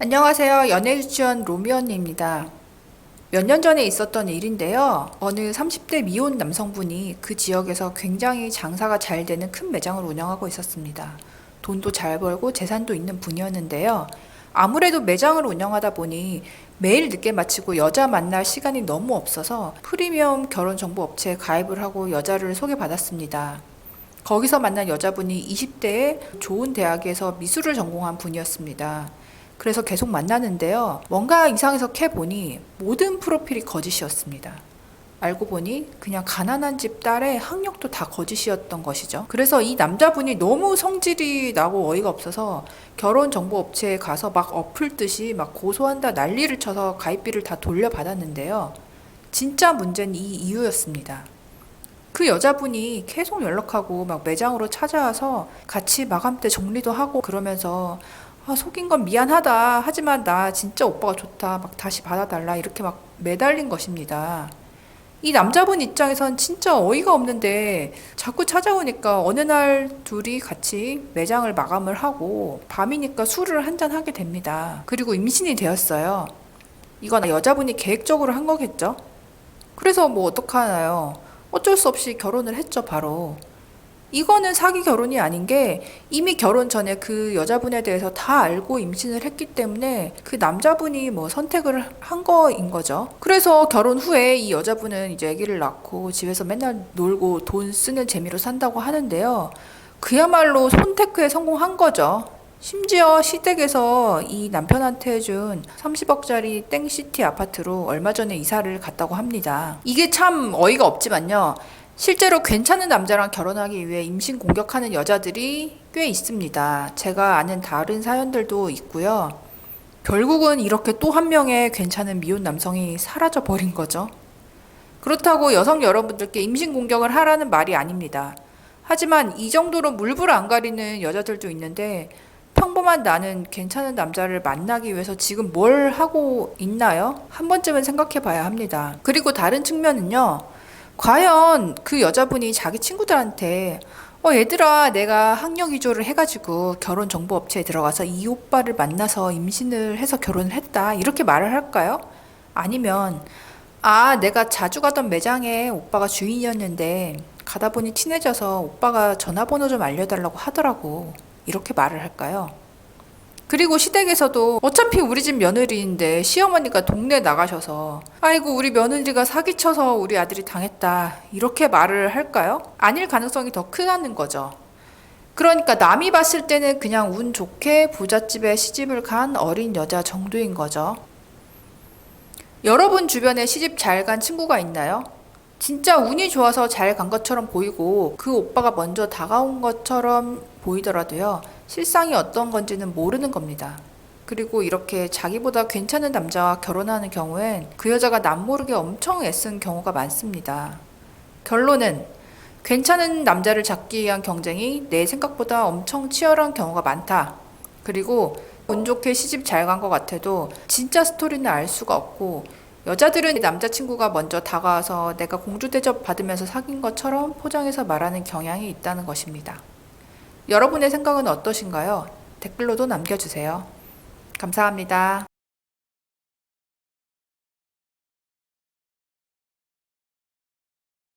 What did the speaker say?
안녕하세요. 연애유치원 로미 언니입니다. 몇 년 전에 있었던 일인데요. 어느 30대 미혼 남성분이 그 지역에서 굉장히 장사가 잘 되는 큰 매장을 운영하고 있었습니다. 돈도 잘 벌고 재산도 있는 분이었는데요. 아무래도 매장을 운영하다 보니 매일 늦게 마치고 여자 만날 시간이 너무 없어서 프리미엄 결혼 정보 업체에 가입을 하고 여자를 소개받았습니다. 거기서 만난 여자분이 20대에 좋은 대학에서 미술을 전공한 분이었습니다. 그래서 계속 만나는데요. 뭔가 이상해서 캐 보니 모든 프로필이 거짓이었습니다. 알고 보니 그냥 가난한 집 딸의 학력도 다 거짓이었던 것이죠. 그래서 이 남자분이 너무 성질이 나고 어이가 없어서 결혼 정보 업체에 가서 막 엎을 듯이 막 고소한다 난리를 쳐서 가입비를 다 돌려받았는데요. 진짜 문제는 이 이유였습니다. 그 여자분이 계속 연락하고 막 매장으로 찾아와서 같이 마감 때 정리도 하고 그러면서 아, 속인 건 미안하다. 하지만 나 진짜 오빠가 좋다. 막 다시 받아달라. 이렇게 막 매달린 것입니다. 이 남자분 입장에선 진짜 어이가 없는데 자꾸 찾아오니까 어느 날 둘이 같이 매장을 마감을 하고 밤이니까 술을 한잔 하게 됩니다. 그리고 임신이 되었어요. 이건 여자분이 계획적으로 한 거겠죠? 그래서 뭐 어떡하나요? 어쩔 수 없이 결혼을 했죠, 바로. 이거는 사기 결혼이 아닌 게 이미 결혼 전에 그 여자분에 대해서 다 알고 임신을 했기 때문에 그 남자분이 뭐 선택을 한 거인 거죠. 그래서 결혼 후에 이 여자분은 이제 아기를 낳고 집에서 맨날 놀고 돈 쓰는 재미로 산다고 하는데요. 그야말로 손테크에 성공한 거죠. 심지어 시댁에서 이 남편한테 준 30억짜리 땡시티 아파트로 얼마 전에 이사를 갔다고 합니다. 이게 참 어이가 없지만요. 실제로 괜찮은 남자랑 결혼하기 위해 임신 공격하는 여자들이 꽤 있습니다. 제가 아는 다른 사연들도 있고요. 결국은 이렇게 또 한 명의 괜찮은 미혼 남성이 사라져 버린 거죠. 그렇다고 여성 여러분들께 임신 공격을 하라는 말이 아닙니다. 하지만 이 정도로 물불 안 가리는 여자들도 있는데 평범한 나는 괜찮은 남자를 만나기 위해서 지금 뭘 하고 있나요? 한 번쯤은 생각해 봐야 합니다. 그리고 다른 측면은요. 과연 그 여자분이 자기 친구들한테 어 얘들아 내가 학력 위조를 해가지고 결혼 정보 업체에 들어가서 이 오빠를 만나서 임신을 해서 결혼을 했다 이렇게 말을 할까요? 아니면 아 내가 자주 가던 매장에 오빠가 주인이었는데 가다 보니 친해져서 오빠가 전화번호 좀 알려달라고 하더라고 이렇게 말을 할까요? 그리고 시댁에서도 어차피 우리 집 며느리인데 시어머니가 동네 나가셔서 아이고 우리 며느리가 사기쳐서 우리 아들이 당했다 이렇게 말을 할까요? 아닐 가능성이 더 크다는 거죠. 그러니까 남이 봤을 때는 그냥 운 좋게 부잣집에 시집을 간 어린 여자 정도인 거죠. 여러분 주변에 시집 잘 간 친구가 있나요? 진짜 운이 좋아서 잘 간 것처럼 보이고 그 오빠가 먼저 다가온 것처럼 보이더라도요. 실상이 어떤 건지는 모르는 겁니다. 그리고 이렇게 자기보다 괜찮은 남자와 결혼하는 경우엔 그 여자가 남모르게 엄청 애쓴 경우가 많습니다. 결론은 괜찮은 남자를 잡기 위한 경쟁이 내 생각보다 엄청 치열한 경우가 많다. 그리고 운 좋게 시집 잘 간 것 같아도 진짜 스토리는 알 수가 없고 여자들은 남자친구가 먼저 다가와서 내가 공주 대접 받으면서 사귄 것처럼 포장해서 말하는 경향이 있다는 것입니다. 여러분의 생각은 어떠신가요? 댓글로도 남겨주세요. 감사합니다.